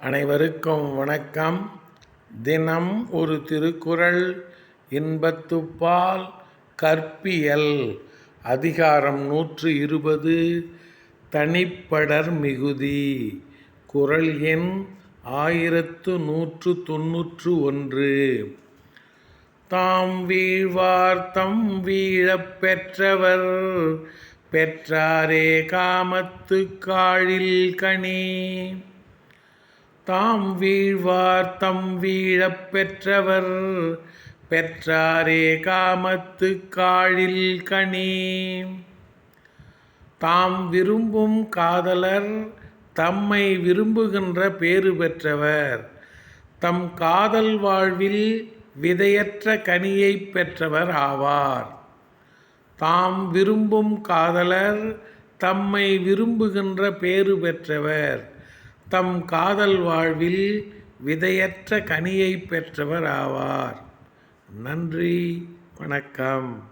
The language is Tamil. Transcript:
அனைவருக்கும் வணக்கம். தினம் ஒரு திருக்குறள் இன்பத்துப்பால் கற்பியல் அதிகாரம் நூற்று இருபது தனிப்படர் மிகுதி குறள் எண் ஆயிரத்து நூற்று தொன்னூற்று ஒன்று. தாம் வீழ்வார் தம் வீழப் பெற்றவர் பெற்றாரே காமத்து காழில் கணி தாம் வீழ்வார் தம் வீழப் பெற்றவர். பெற்றாரே காமத்து காழில் கனி. தாம் விரும்பும் காதலர் தம்மை விரும்புகின்ற பேறு பெற்றவர். தம் காதல் வாழ்வில் விதையற்ற கனியைப் பெற்றவர் ஆவார். தாம் விரும்பும் காதலர் தம்மை விரும்புகின்ற பேறு பெற்றவர். தம் காதல் வாழ்வில் விதையற்ற கனியை பெற்றவர் ஆவார். நன்றி வணக்கம்.